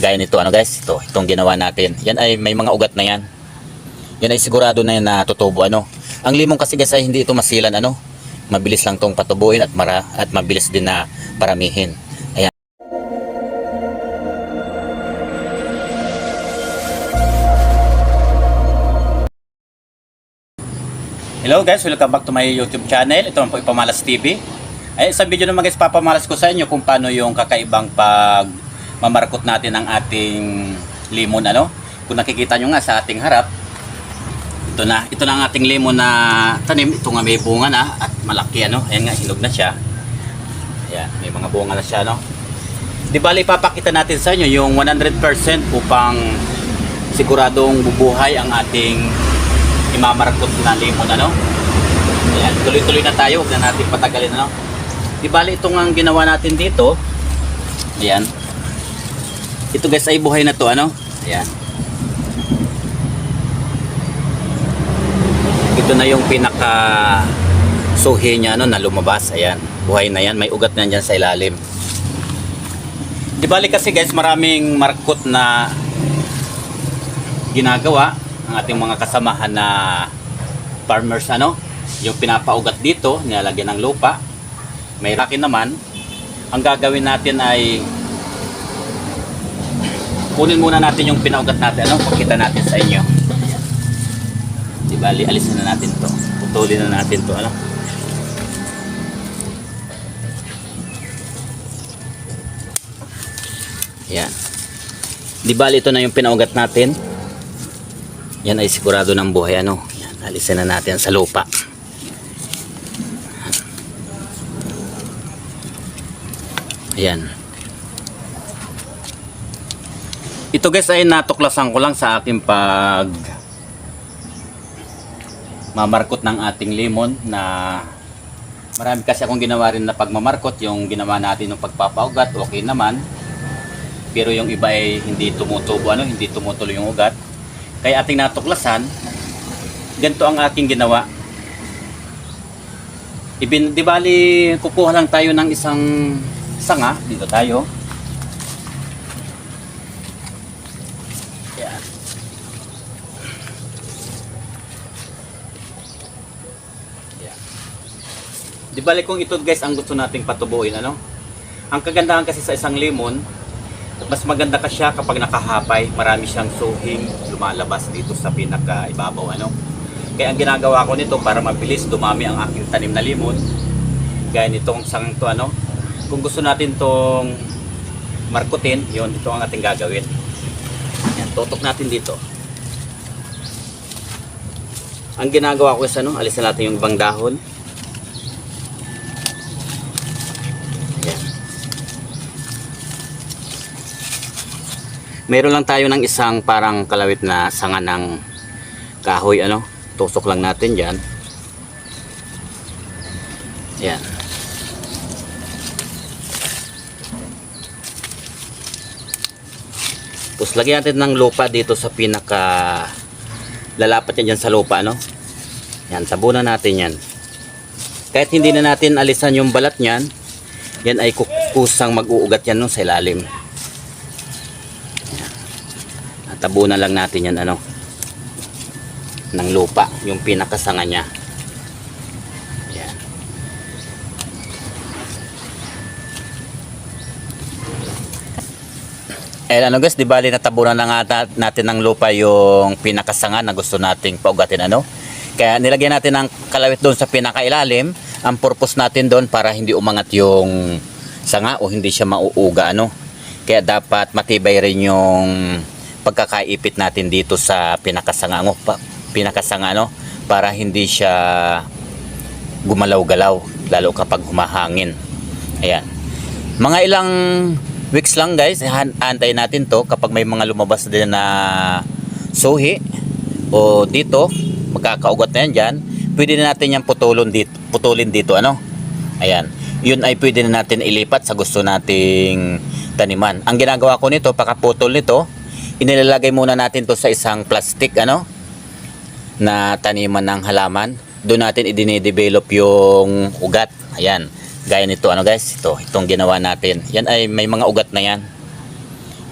Gaya nito ano guys, ito, itong ginawa natin. Yan ay may mga ugat na yan. Yan ay sigurado na yan na tutubo ano. Ang limong kasi guys ay hindi ito masilan ano. Mabilis lang tong patubuin at mara at mabilis din na paramihin. Ayan. Hello guys, welcome back to my YouTube channel. Ito po Ipamalas TV. Ay, sa video naman guys, papamalas ko sa inyo kung paano yung kakaibang pag mamarkot natin ang ating limon ano. Kung nakikita nyo nga sa ating harap, ito na, ito na ang ating lemon na tanim. Ito nga may bunga na at malaki ano. Ayan nga, hinog na siya. Ayan, may mga bunga na siya no. Di bali, papakita natin sa inyo yung 100% upang siguradong bubuhay ang ating imamarkot na lemon ano. Ayan, tuloy-tuloy na tayo, huwag na natin patagalin ano. Di bali, ito nga ang ginawa natin dito. Ayan. Ito guys ay buhay na to ano. Ayan. Ito na yung pinaka suhi niya no, na lumabas. Ayan. Buhay na yan. May ugat na dyan sa ilalim. Di bali kasi guys, maraming markot na ginagawa ang ating mga kasamahan na farmers ano. Yung pinapaugat dito, nilalagyan ng lupa. May rakin naman. Ang gagawin natin ay kunin muna natin yung pinaugat natin ano, pakita natin sa inyo. Di bali, alisin na natin to. Putulin na natin to, ano. Yan. Di bali, ito na yung pinaugat natin. Yan ay sigurado ng buhay, ano. Yan, alisin na natin sa lupa. Ayan. Ito guys ay natuklasan ko lang sa aking pag mamarkot ng ating lemon na marami kasi akong ginawa rin na pagmamarkot. Yung ginawa natin ng pagpapaugat okay naman. Pero yung iba ay hindi tumutubo ano hindi tumutuloy yung ugat. Kaya ating natuklasan ganito ang aking ginawa. Ibin, di bali kukuha lang tayo ng isang sanga. Dito tayo Di bali kung ito guys ang gusto nating patubuin ano. Ang kagandahan kasi sa isang lemon, mas maganda ka siya kapag nakahapay, marami siyang suhing lumalabas dito sa pinaka ibabaw ano. Kaya ang ginagawa ko nito para mabilis dumami ang aking tanim na lemon, gaya nitong sang to ano. Kung gusto natin tong markutin, yon ito ang ating gagawin. Yan, tutok natin dito. Ang ginagawa ko is ano, alisin natin yung ibang dahon. Meron lang tayo ng isang parang kalawit na sanga ng kahoy ano. Tusok lang natin diyan. Yan. Tapos lagyan natin ng lupa dito sa pinaka lalapat yan dyan sa lupa no. Yan, tabunan natin yan. Kahit hindi na natin alisan yung balat niyan, yan ay kusang mag-uugat yan no, sa ilalim. Yan. At Tabunan lang natin yan ano ng lupa, yung pinakasanga niya. Yan. Eh ano guys, di bali natabunan na nga nat- natin ng lupa yung pinakasanga na gusto nating paugatin ano. Kaya nilagyan natin ng kalawit doon sa pinakailalim. Ang purpose natin doon para hindi umangat yung sanga o hindi siya mauuga ano. Kaya dapat matibay rin yung pagkakaipit natin dito sa pinakasanga ano, pa, pinakasanga ano para hindi siya gumalaw-galaw lalo kapag humahangin. Ayan. Mga ilang weeks lang guys, antayin natin to kapag may mga lumabas din na suhi o dito, magkakaugat na yan dyan, pwede na natin yan putulin dito, putulin dito ano. Ayan. Yun ay pwede na natin ilipat sa gusto nating taniman. Ang ginagawa ko nito, pakaputol nito, inilalagay muna natin to sa isang plastic ano na taniman ng halaman. Doon natin i-develop yung ugat. Ayan. Gaya nito ano guys, ito, itong ginawa natin. Yan ay may mga ugat na yan.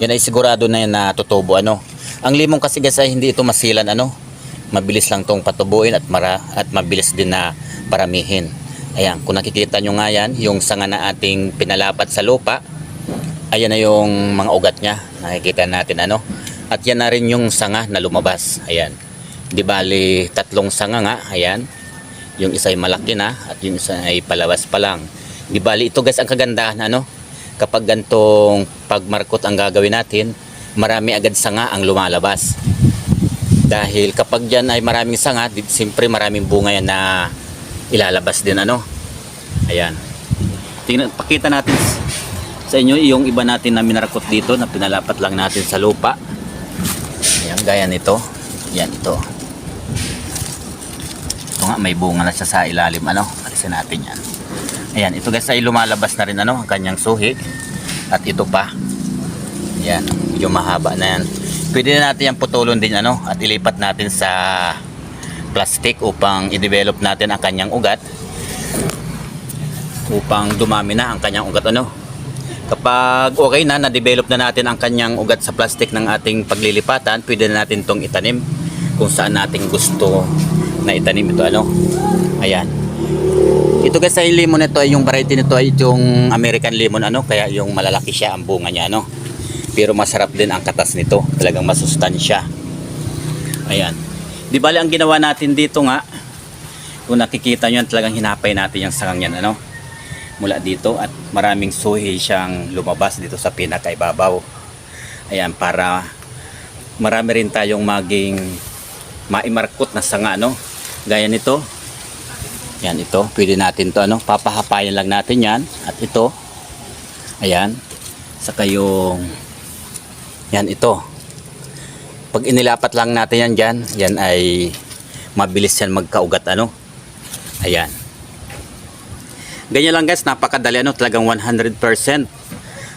yan ay sigurado na yan na tutubo ano. Ang limong kasi guys ay hindi ito masilan ano. Mabilis lang tong patubuin at mara at mabilis din na paramihin. Ayan, kung nakikita nyo nga yan, yung sanga na ating pinalapat sa lupa, ayan na yung mga ugat niya. Nakikita natin ano. At yan na rin yung sanga na lumabas. Ayan. Di bali tatlong sanga nga. Ayan. Yung isa ay malaki na at yung isa ay palabas pa lang. Di bali ito guys ang kagandahan ano. Kapag gantong pagmarkot ang gagawin natin, marami agad sanga ang lumalabas. Dahil kapag dyan ay maraming sanga, siyempre maraming bunga yan na ilalabas din ano. Ayan. Tingnan, pakita natin sa inyo yung iba natin na minarakot dito na pinalapat lang natin sa lupa. Ayan, gaya nito. Yan, ito. Ito nga, may bunga na siya sa ilalim. Ano? Alisin natin yan. Ayan, ito guys ay lumalabas na rin ano, ang kanyang suhi. At ito pa. Yan, medyo mahaba na yan. Pwede na natin yung putulon din ano, at ilipat natin sa plastic upang i-develop natin ang kanyang ugat upang dumami na ang kanyang ugat ano. Kapag okay na, na-develop na natin ang kanyang ugat sa plastic ng ating paglilipatan, pwede na natin itong itanim kung saan natin gusto na itanim ito ano. Ayan. Ito guys ay lemon nito ay yung variety nito ay yung American lemon ano kaya yung malalaki siya ang bunga niya no. Pero masarap din ang katas nito. Talagang masustansya. Ayan. Di bali ang ginawa natin dito nga kung nakikita nyo talagang hinapay natin yung sangang yan ano mula dito at maraming suhi siyang lumabas dito sa pinakaibabaw. Ayan, para marami rin tayong maging maimarkot na sanga, no? Gaya nito. Yan, ito. Pwede natin to ano? Papahapayan lang natin yan. At ito. Ayan. Saka yung yan, ito. Pag inilapat lang natin yan dyan, yan ay mabilis yan magkaugat, ano? Ayan. Ganyan lang guys, napakadali ano, talagang 100%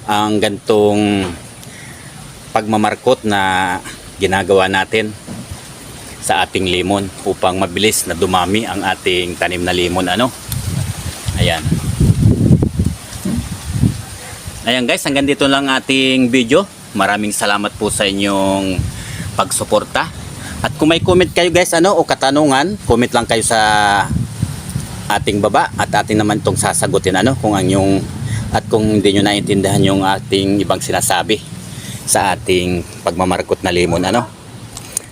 ang gantong pagmamarkot na ginagawa natin sa ating limon upang mabilis na dumami ang ating tanim na limon ano. Ayan. Ayan guys, hanggang dito lang ating video. Maraming salamat po sa inyong pagsuporta. At kung may comment kayo guys ano o katanungan, comment lang kayo sa ating baba at ating naman itong sasagutin ano kung ang yung at kung hindi nyo naintindihan yung ating ibang sinasabi sa ating pagmamarkot na limon ano.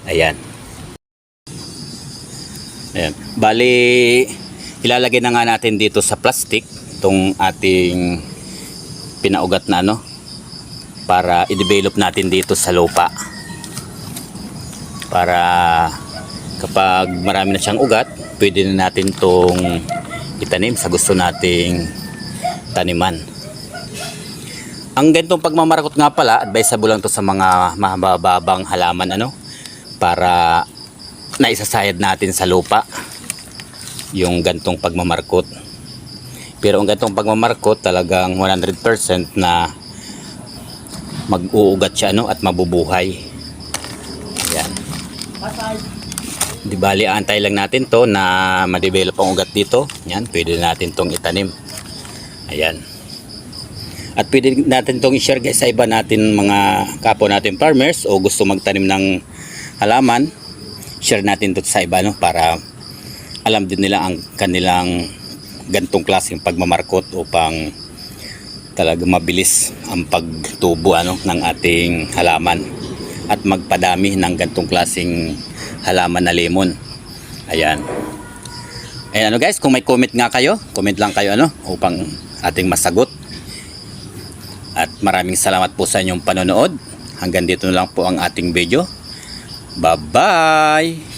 Ayan. Ayan. Bali ilalagay na nga natin dito sa plastic itong ating pinaugat na ano para i-develop natin dito sa lupa. Para kapag marami na siyang ugat pwede na natin tong itanim sa gusto nating taniman. Ang ganitong pagmamarakot nga pala advisable lang to sa mga mababang halaman ano? Para naisasayad natin sa lupa yung gantong pagmamarkot. Pero ang gantong pagmamarkot talagang 100% na mag-uugat siya no, at mabubuhay. Yan Di bali, antay lang natin to na ma-develop ang ugat dito. Yan, pwede natin tong itanim. Ayan. At pwede natin tong i-share guys sa iba natin mga kapwa natin farmers o gusto magtanim ng halaman. Share natin to sa iba no para alam din nila ang kanilang gantong klaseng pagmamarkot upang talaga mabilis ang pagtubo ano ng ating halaman at magpadami ng gantong klaseng halaman na lemon. Ayan. Ayan ano guys, kung may comment nga kayo, comment lang kayo ano upang ating masagot. At maraming salamat po sa inyong panonood. Hanggang dito lang po ang ating video. Bye-bye!